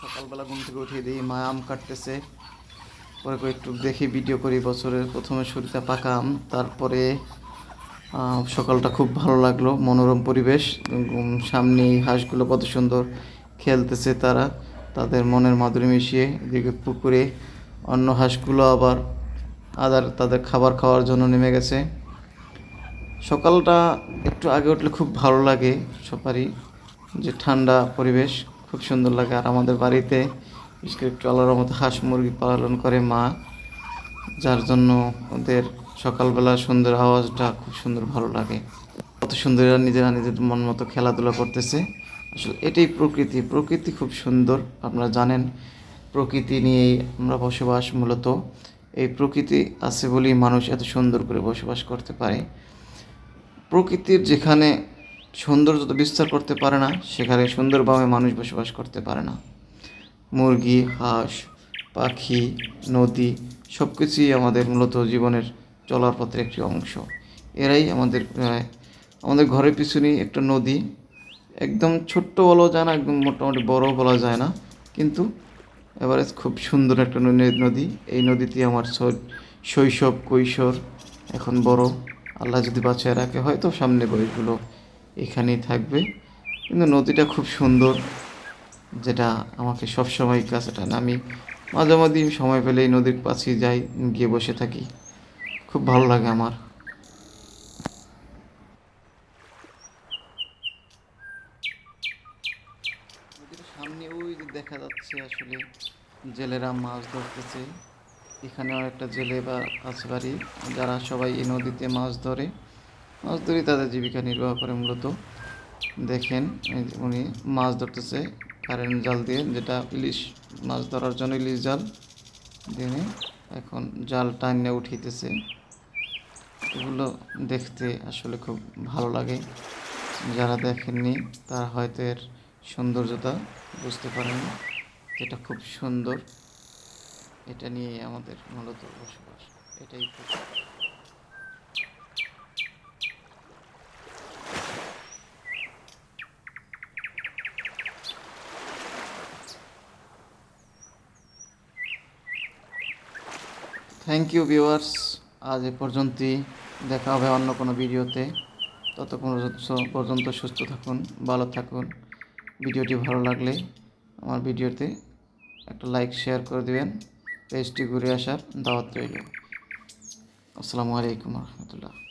সকালবেলা ঘুম থেকে উঠিয়ে দিই মা আম কাটতেছে। পরে একটু দেখি ভিডিও করি বছরের প্রথমে শুরুতে পাকা আম, তারপরে সকালটা খুব ভালো লাগল, মনোরম পরিবেশ সামনে হাঁসগুলো কত সুন্দর খেলতেছে তারা, তাদের মনের মাধুরী মিশিয়ে এদিকে পুকুরে অন্য হাঁসগুলো আবার আদার, তাদের খাবার খাওয়ার জন্য নেমে গেছে। সকালটা একটু আগে উঠলে খুব ভালো লাগে সবারই, যে ঠান্ডা পরিবেশ। খুব সুন্দর লাগে। আর আমাদের বাড়িতে বিশেষ করে একটু মতো হাঁস মুরগি পালন করে মা, যার জন্য ওদের সকালবেলা সুন্দর আওয়াজটা খুব সুন্দর ভালো লাগে। কত সুন্দর এরা নিজেরা নিজের মন মতো খেলাধুলা করতেছে। আসলে এটাই প্রকৃতি। প্রকৃতি খুব সুন্দর, আপনারা জানেন। প্রকৃতি নিয়েই আমরা বসবাস মূলত। এই প্রকৃতি আছে বলেই মানুষ এত সুন্দর করে বসবাস করতে পারে। প্রকৃতির যেখানে সৌন্দর্য তো বিস্তার করতে পারে না, সেখানে সুন্দরভাবে মানুষ বসবাস করতে পারে না। মুরগি, হাঁস, পাখি, নদী সব কিছুই আমাদের মূলত জীবনের চলার পথের একটি অংশ। এরাই আমাদের আমাদের ঘরের পিছনেই একটা নদী। একদম ছোট্ট বলা যায় না, একদম মোটামুটি বড় বলা যায় না, কিন্তু এবারে খুব সুন্দর একটা নদী এই নদীতে আমার শৈশব, কৈশোর, এখন বড়। আল্লাহ যদি বাঁচিয়ে রাখে, হয়তো সামনে বয়সগুলো এখানেই থাকবে। কিন্তু নদীটা খুব সুন্দর, যেটা আমাকে সবসময় কাছে টানে। আমি মাঝে মাঝে সময় পেলে এই নদীর পাশে যাই, গিয়ে বসে থাকি। খুব ভালো লাগে আমার। সামনে ওই দেখা যাচ্ছে আসলে জেলেরা মাছ ধরতেছে। এখানেও একটা জেলে বা আছে বাড়ি, যারা সবাই এই নদীতে মাছ ধরে। মাছ ধরে তাদের জীবিকা নির্বাহ করে মূলত। দেখেন উনি মাছ ধরতেছে, কারেন্ট জাল দিয়ে, যেটা ইলিশ মাছ ধরার জন্য ইলিশ জাল দিয়ে এখন জাল টানিয়ে উঠিতেছে। এগুলো দেখতে আসলে খুব ভালো লাগে। যারা দেখেননি, তারা হয়তো এর সৌন্দর্যতা বুঝতে পারেন এটা খুব সুন্দর। এটা নিয়ে আমাদের মূলত বসবাস। এটাই থ্যাংক ইউ ভিউয়ার্স আজ এ পর্যন্তই। দেখা হবে অন্য কোনো ভিডিওতে। ততক্ষণ পর্যন্ত- সুস্থ থাকুন, ভালো থাকুন। ভিডিওটি ভালো লাগলে আমার ভিডিওতে একটা লাইক শেয়ার করে দেবেন। পেজটি ঘুরে আসার দাওয়াত রইল। আসসালামু আলাইকুম রহমতুল্লাহ।